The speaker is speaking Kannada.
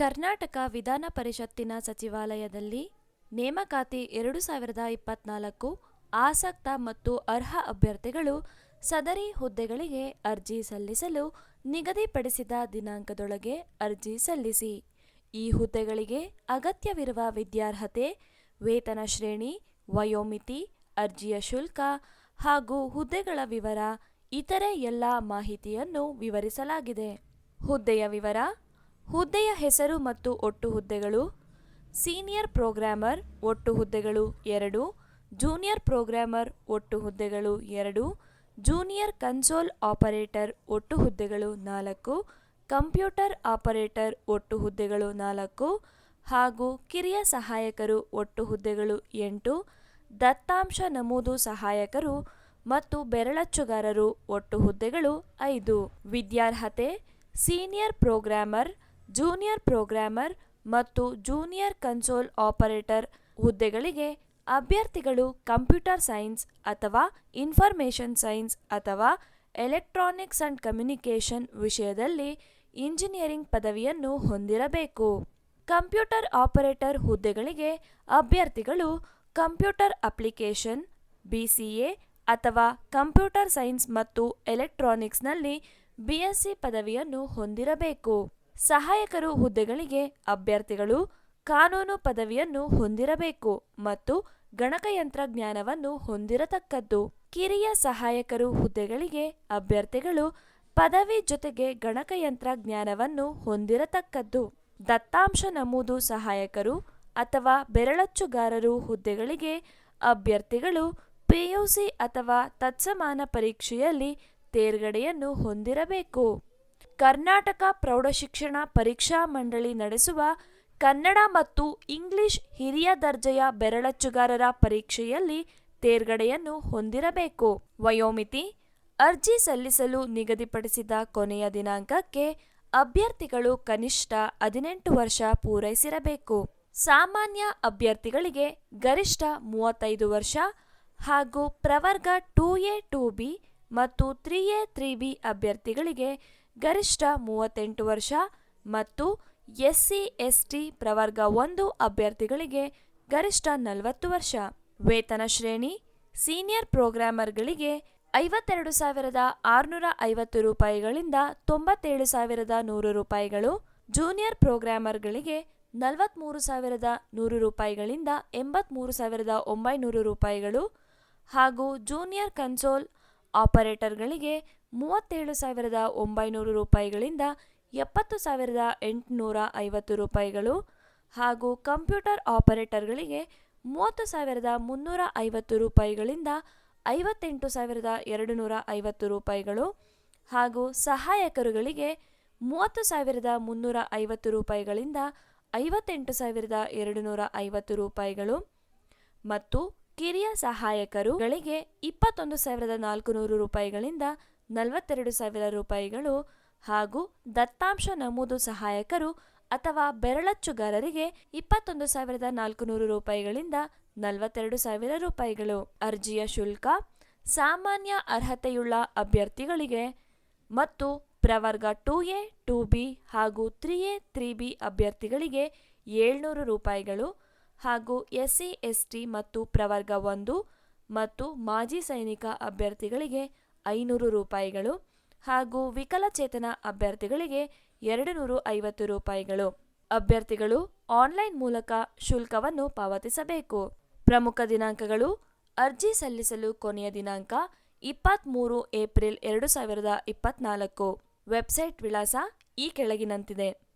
ಕರ್ನಾಟಕ ವಿಧಾನ ಪರಿಷತ್ತಿನ ಸಚಿವಾಲಯದಲ್ಲಿ ನೇಮಕಾತಿ ಎರಡು ಸಾವಿರದ ಇಪ್ಪತ್ನಾಲ್ಕು ಆಸಕ್ತ ಮತ್ತು ಅರ್ಹ ಅಭ್ಯರ್ಥಿಗಳು ಸದರಿ ಹುದ್ದೆಗಳಿಗೆ ಅರ್ಜಿ ಸಲ್ಲಿಸಲು ನಿಗದಿಪಡಿಸಿದ ದಿನಾಂಕದೊಳಗೆ ಅರ್ಜಿ ಸಲ್ಲಿಸಿ. ಈ ಹುದ್ದೆಗಳಿಗೆ ಅಗತ್ಯವಿರುವ ವಿದ್ಯಾರ್ಹತೆ, ವೇತನ ಶ್ರೇಣಿ, ವಯೋಮಿತಿ, ಅರ್ಜಿಯ ಶುಲ್ಕ ಹಾಗೂ ಹುದ್ದೆಗಳ ವಿವರ, ಇತರೆ ಎಲ್ಲ ಮಾಹಿತಿಯನ್ನು ವಿವರಿಸಲಾಗಿದೆ. ಹುದ್ದೆಯ ವಿವರ ಹುದ್ದೆಯ ಹೆಸರು ಮತ್ತು ಒಟ್ಟು ಹುದ್ದೆಗಳು, ಸೀನಿಯರ್ ಪ್ರೋಗ್ರಾಮರ್ ಒಟ್ಟು ಹುದ್ದೆಗಳು ಎರಡು, ಜೂನಿಯರ್ ಪ್ರೋಗ್ರಾಮರ್ ಒಟ್ಟು ಹುದ್ದೆಗಳು ಎರಡು, ಜೂನಿಯರ್ ಕನ್ಸೋಲ್ ಆಪರೇಟರ್ ಒಟ್ಟು ಹುದ್ದೆಗಳು ನಾಲ್ಕು, ಕಂಪ್ಯೂಟರ್ ಆಪರೇಟರ್ ಒಟ್ಟು ಹುದ್ದೆಗಳು ನಾಲ್ಕು ಹಾಗೂ ಕಿರಿಯ ಸಹಾಯಕರು ಒಟ್ಟು ಹುದ್ದೆಗಳು ಎಂಟು, ದತ್ತಾಂಶ ನಮೂದು ಸಹಾಯಕರು ಮತ್ತು ಬೆರಳಚ್ಚುಗಾರರು ಒಟ್ಟು ಹುದ್ದೆಗಳು ಐದು. ವಿದ್ಯಾರ್ಹತೆ, ಸೀನಿಯರ್ ಪ್ರೋಗ್ರಾಮರ್ ಜೂನಿಯರ್ ಪ್ರೋಗ್ರಾಮರ್ ಮತ್ತು ಜೂನಿಯರ್ ಕನ್ಸೋಲ್ ಆಪರೇಟರ್ ಹುದ್ದೆಗಳಿಗೆ ಅಭ್ಯರ್ಥಿಗಳು ಕಂಪ್ಯೂಟರ್ ಸೈನ್ಸ್ ಅಥವಾ ಇನ್ಫಾರ್ಮೇಷನ್ ಸೈನ್ಸ್ ಅಥವಾ ಎಲೆಕ್ಟ್ರಾನಿಕ್ಸ್ ಅಂಡ್ ಕಮ್ಯುನಿಕೇಷನ್ ವಿಷಯದಲ್ಲಿ ಇಂಜಿನಿಯರಿಂಗ್ ಪದವಿಯನ್ನು ಹೊಂದಿರಬೇಕು. ಕಂಪ್ಯೂಟರ್ ಆಪರೇಟರ್ ಹುದ್ದೆಗಳಿಗೆ ಅಭ್ಯರ್ಥಿಗಳು ಕಂಪ್ಯೂಟರ್ ಅಪ್ಲಿಕೇಶನ್ ಬಿಸಿಎ ಅಥವಾ ಕಂಪ್ಯೂಟರ್ ಸೈನ್ಸ್ ಮತ್ತು ಎಲೆಕ್ಟ್ರಾನಿಕ್ಸ್ನಲ್ಲಿ ಬಿಎಸ್ಸಿ ಪದವಿಯನ್ನು ಹೊಂದಿರಬೇಕು. ಸಹಾಯಕರು ಹುದ್ದೆಗಳಿಗೆ ಅಭ್ಯರ್ಥಿಗಳು ಕಾನೂನು ಪದವಿಯನ್ನು ಹೊಂದಿರಬೇಕು ಮತ್ತು ಗಣಕಯಂತ್ರ ಜ್ಞಾನವನ್ನು ಹೊಂದಿರತಕ್ಕದ್ದು. ಕಿರಿಯ ಸಹಾಯಕರು ಹುದ್ದೆಗಳಿಗೆ ಅಭ್ಯರ್ಥಿಗಳು ಪದವಿ ಜೊತೆಗೆ ಗಣಕಯಂತ್ರ ಜ್ಞಾನವನ್ನು ಹೊಂದಿರತಕ್ಕದ್ದು. ದತ್ತಾಂಶ ನಮೂದು ಸಹಾಯಕರು ಅಥವಾ ಬೆರಳಚ್ಚುಗಾರರು ಹುದ್ದೆಗಳಿಗೆ ಅಭ್ಯರ್ಥಿಗಳು ಪಿಯುಸಿ ಅಥವಾ ತತ್ಸಮಾನ ಪರೀಕ್ಷೆಯಲ್ಲಿ ತೇರ್ಗಡೆಯನ್ನು ಹೊಂದಿರಬೇಕು. ಕರ್ನಾಟಕ ಪ್ರೌಢಶಿಕ್ಷಣ ಪರೀಕ್ಷಾ ಮಂಡಳಿ ನಡೆಸುವ ಕನ್ನಡ ಮತ್ತು ಇಂಗ್ಲಿಷ್ ಹಿರಿಯ ದರ್ಜೆಯ ಬೆರಳಚ್ಚುಗಾರರ ಪರೀಕ್ಷೆಯಲ್ಲಿ ತೇರ್ಗಡೆಯನ್ನು ಹೊಂದಿರಬೇಕು. ವಯೋಮಿತಿ, ಅರ್ಜಿ ಸಲ್ಲಿಸಲು ನಿಗದಿಪಡಿಸಿದ ಕೊನೆಯ ದಿನಾಂಕಕ್ಕೆ ಅಭ್ಯರ್ಥಿಗಳು ಕನಿಷ್ಠ ಹದಿನೆಂಟು ವರ್ಷ ಪೂರೈಸಿರಬೇಕು. ಸಾಮಾನ್ಯ ಅಭ್ಯರ್ಥಿಗಳಿಗೆ ಗರಿಷ್ಠ ಮೂವತ್ತೈದು ವರ್ಷ ಹಾಗೂ ಪ್ರವರ್ಗ ಟೂ ಎ ಟೂ ಬಿ ಮತ್ತು ತ್ರೀ ಎ ತ್ರೀ ಬಿ ಅಭ್ಯರ್ಥಿಗಳಿಗೆ ಗರಿಷ್ಠ ಮೂವತ್ತೆಂಟು ವರ್ಷ ಮತ್ತು ಎಸ್ಸಿ, ಎಸ್ಟಿ ಪ್ರವರ್ಗ ಒಂದು ಅಭ್ಯರ್ಥಿಗಳಿಗೆ ಗರಿಷ್ಠ ನಲವತ್ತು ವರ್ಷ. ವೇತನ ಶ್ರೇಣಿ ಸೀನಿಯರ್ ಪ್ರೋಗ್ರಾಮರ್ಗಳಿಗೆ ಐವತ್ತೆರಡು ಸಾವಿರದ ಆರುನೂರ ಐವತ್ತು ರೂಪಾಯಿಗಳಿಂದ ತೊಂಬತ್ತೇಳು ಸಾವಿರದ ನೂರು ರೂಪಾಯಿಗಳು, ಜೂನಿಯರ್ ಪ್ರೋಗ್ರಾಮರ್ಗಳಿಗೆ ನಲವತ್ತ್ಮೂರು ಸಾವಿರದ ನೂರು ರೂಪಾಯಿಗಳಿಂದ ಎಂಬತ್ತ್ಮೂರು ಸಾವಿರದ ಒಂಬೈನೂರು ರೂಪಾಯಿಗಳು ಹಾಗೂ ಜೂನಿಯರ್ ಕನ್ಸೋಲ್ ಆಪರೇಟರ್ಗಳಿಗೆ ಮೂವತ್ತೇಳು ಸಾವಿರದ ಒಂಬೈನೂರು ರೂಪಾಯಿಗಳಿಂದ ಎಪ್ಪತ್ತು ಸಾವಿರದ ಎಂಟುನೂರ ಐವತ್ತು ರೂಪಾಯಿಗಳು ಹಾಗೂ ಕಂಪ್ಯೂಟರ್ ಆಪರೇಟರ್ಗಳಿಗೆ ಮೂವತ್ತು ಸಾವಿರದ ಮುನ್ನೂರ ಐವತ್ತು ರೂಪಾಯಿಗಳಿಂದ ಐವತ್ತೆಂಟು ಸಾವಿರದ ಎರಡು ನೂರ ಐವತ್ತು ರೂಪಾಯಿಗಳು ಹಾಗೂ ಸಹಾಯಕರುಗಳಿಗೆ ಮೂವತ್ತು ಸಾವಿರದ ಮುನ್ನೂರ ಐವತ್ತು ರೂಪಾಯಿಗಳಿಂದ ಐವತ್ತೆಂಟು ಸಾವಿರದ ಎರಡು ನೂರ ಐವತ್ತು ರೂಪಾಯಿಗಳು ಮತ್ತು ಕಿರಿಯ ಸಹಾಯಕರುಗಳಿಗೆ ಇಪ್ಪತ್ತೊಂದು ಸಾವಿರದ ನಾಲ್ಕು ನೂರು ರೂಪಾಯಿಗಳಿಂದ ನಲವತ್ತೆರಡು ಸಾವಿರ ರೂಪಾಯಿಗಳು ಹಾಗೂ ದತ್ತಾಂಶ ನಮೂದು ಸಹಾಯಕರು ಅಥವಾ ಬೆರಳಚ್ಚುಗಾರರಿಗೆ ಇಪ್ಪತ್ತೊಂದು ಸಾವಿರದ ನಾಲ್ಕು ನೂರು ರೂಪಾಯಿಗಳಿಂದ ನಲವತ್ತೆರಡು ಸಾವಿರ ರೂಪಾಯಿಗಳು. ಅರ್ಜಿಯ ಶುಲ್ಕ, ಸಾಮಾನ್ಯ ಅರ್ಹತೆಯುಳ್ಳ ಅಭ್ಯರ್ಥಿಗಳಿಗೆ ಮತ್ತು ಪ್ರವರ್ಗ ಟೂ ಎ ಟೂ ಬಿ ಹಾಗೂ ತ್ರೀ ಎ ತ್ರೀ ಬಿ ಅಭ್ಯರ್ಥಿಗಳಿಗೆ ಏಳ್ನೂರು ರೂಪಾಯಿಗಳು ಹಾಗೂ ಎಸ್ಸಿ, ಎಸ್ಟಿ ಮತ್ತು ಪ್ರವರ್ಗ ಒಂದು ಮತ್ತು ಮಾಜಿ ಸೈನಿಕ ಅಭ್ಯರ್ಥಿಗಳಿಗೆ ಐನೂರು ರೂಪಾಯಿಗಳು ಹಾಗೂ ವಿಕಲಚೇತನ ಅಭ್ಯರ್ಥಿಗಳಿಗೆ ಎರಡು ನೂರು ಐವತ್ತು ರೂಪಾಯಿಗಳು. ಅಭ್ಯರ್ಥಿಗಳು ಆನ್ಲೈನ್ ಮೂಲಕ ಶುಲ್ಕವನ್ನು ಪಾವತಿಸಬೇಕು. ಪ್ರಮುಖ ದಿನಾಂಕಗಳು ಅರ್ಜಿ ಸಲ್ಲಿಸಲು ಕೊನೆಯ ದಿನಾಂಕ ಇಪ್ಪತ್ತ್ಮೂರು ಏಪ್ರಿಲ್ ಎರಡು ಸಾವಿರದ ಇಪ್ಪತ್ನಾಲ್ಕು. ವೆಬ್ಸೈಟ್ ವಿಳಾಸ ಈ ಕೆಳಗಿನಂತಿದೆ.